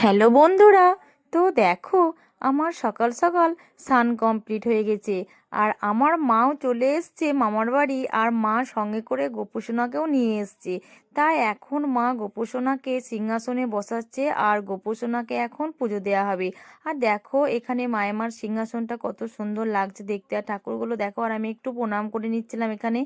Hello বন্ধুরা, তো দেখো আমার সকাল সকাল স্নান কমপ্লিট হয়ে গেছে। আর আমার মাও চলে এসছে মামার বাড়ি আর মা সঙ্গে করে গোপুসোনাকেও নিয়ে এসছে। তাই এখন মা গোপুসোনাকে সিংহাসনে বসাচ্ছে আর গোপুসোনাকে এখন পুজো দেওয়া হবে। আর দেখো এখানে মায়েমার সিংহাসনটা কত সুন্দর লাগছে দেখতে। আর ঠাকুরগুলো দেখো, আর আমি একটু প্রণাম করে নিচ্ছিলাম এখানে।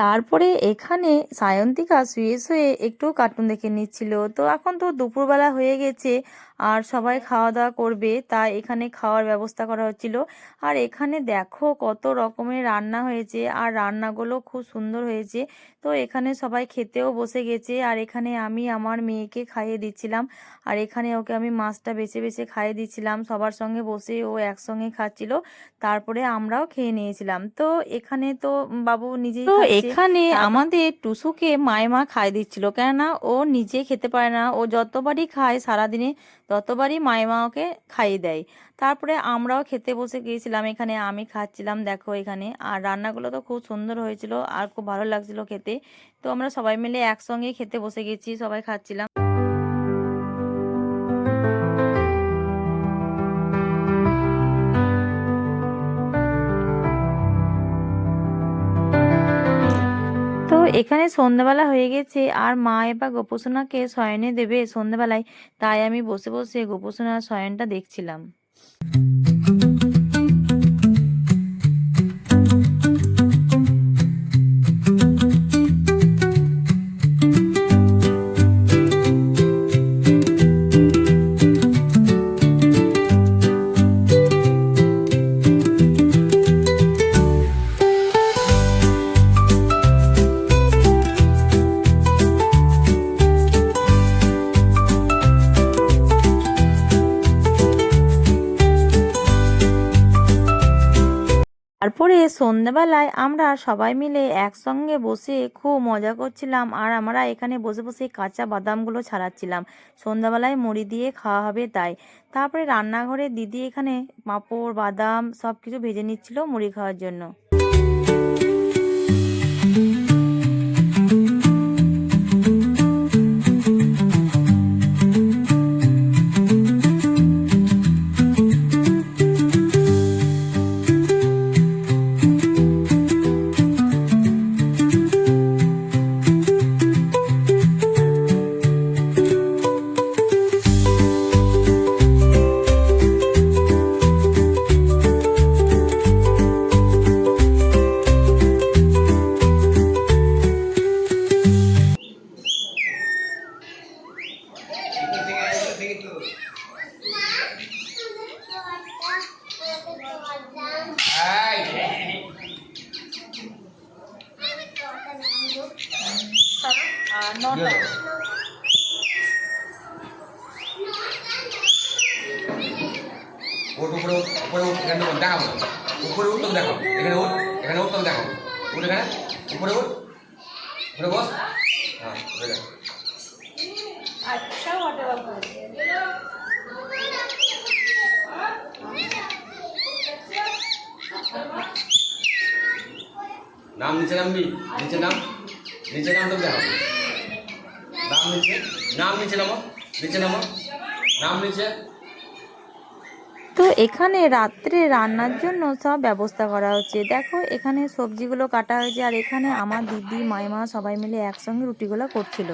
তারপরে এখানে সায়ন্তিকা শুয়ে শুয়ে একটু কার্টুন দেখে নিচ্ছিল। তো এখন তো দুপুরবেলা হয়ে গেছে। আর সবাই খাওয়া দাওয়া করবে তাই এখানে খাওয়ার ব্যবস্থা করা হচ্ছিল। আর এখানে দেখো কত রকমের রান্না হয়েছে আর রান্নাগুলো খুব সুন্দর হয়েছে। তো এখানে সবাই খেতেও বসে গেছে আর এখানে আমি আমার মেয়েকে খাইয়ে দিচ্ছিলাম। আর এখানে ওকে আমি মাছটা বেছে বেছে খাইয়ে দিচ্ছিলাম সবার সঙ্গে বসে ও একসঙ্গে খাচ্ছিল তারপরে আমরাও খেয়ে নিয়েছিলাম। তো এখানে তো বাবু নিজেই তো এখানে আমাদের টুসুকে মায়েমা খাই দিচ্ছিল কেননা ও নিজে খেতে পারে না। ও যতবারই খায় সারাদিনে ততবারই মায়েমা ওকে খাইয়ে দেয়। তারপরে আমরাও খেতে বসে গিয়েছিলাম, এখানে আমি খাচ্ছিলাম, দেখো এখানে। আর রান্নাগুলো তো খুব সুন্দর হয়েছিল আর খুব ভালো লাগছিল খেতে। তো আমরা সবাই মিলে একসঙ্গে খেতে বসে গেছি, সবাই খাচ্ছিলাম। এখানে সন্ধ্যাবেলা হয়ে গেছে আর মা এবার গোপসোনাকে শয়নে দেবে সন্ধ্যাবেলায়। তাই আমি বসে বসে গোপসোনার শয়নটা দেখছিলাম। তারপরে সন্ধ্যাবেলায় আমরা সবাই মিলে একসঙ্গে বসে খুব মজা করছিলাম আর আমরা এখানে বসে বসে কাঁচা বাদামগুলো ছাড়াচ্ছিলাম। সন্ধ্যাবেলায় মুড়ি দিয়ে খাওয়া হবে তাই। তারপরে রান্নাঘরে দিদি এখানে পাঁপড়, বাদাম সব কিছু ভেজে নিচ্ছিল মুড়ি খাওয়ার জন্য। ওট উপরে উপরে এখানে দেখাবো। উপরে উঠ তোকে দেখাবো। এখানে উঠ এখানে উঠ তোকে দেখাবো। উঠ এখানে উপরে উপরে বস। হ্যাঁ উপরে যা। নাম নিচে নামবি নিচে নাম? নিচে নাম তোকে দেখাবো। নাম নিচে নাম নিচে নামো নিচে নামো, নাম নিচে। তো এখানে রাত্রে রান্নার জন্য সব ব্যবস্থা করা হচ্ছে। দেখো, এখানে সবজিগুলো কাটা হয়েছে, আর এখানে আমার দিদি, মাইমা সবাই মিলে একসঙ্গে রুটিগুলো করছিল।